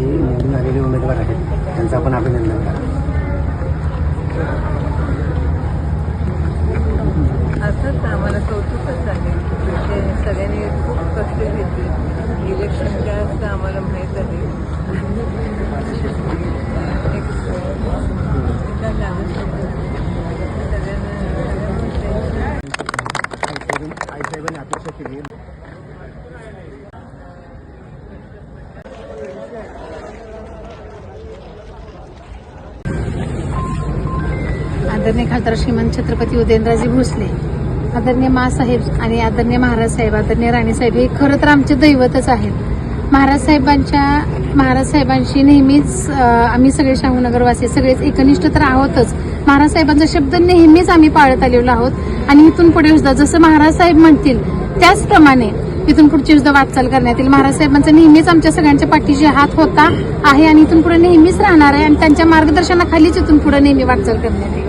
जे निवडून आलेले उमेदवार आहेत त्यांचं आपण अभिनंदन करा असंच आम्हाला कौतुकच आहे सगळ्यांनी खूप कष्ट घेतले. इलेक्शन काय असतं आम्हाला माहीत आहे. अपेक्षा केली. आदरणीय खासदार श्रीमंत छत्रपती उदयनराजे भोसले आदरणीय मासाहेब आणि आदरणीय महाराज साहेब आदरणीय राणीसाहेब हे खरं तर आमचे दैवतच आहेत. महाराज साहेबांच्या महाराज साहेबांशी नेहमीच आम्ही सगळे शाहूनगरवासी सगळेच एकनिष्ठ तर आहोतच. महाराज साहेबांचा शब्द नेहमीच आम्ही पाळत आलेलो आहोत. आणि इथून पुढे सुद्धा जसं महाराज साहेब म्हणतील त्याचप्रमाणे इथून पुढची सुद्धा वाटचाल करण्यात येईल. महाराज साहेबांचा नेहमीच आमच्या सगळ्यांच्या पाठीशी हात होता आहे आणि इथून पुढे नेहमीच राहणार आहे आणि त्यांच्या मार्गदर्शनाखालीच इथून पुढे नेहमी वाटचाल करण्यात येईल.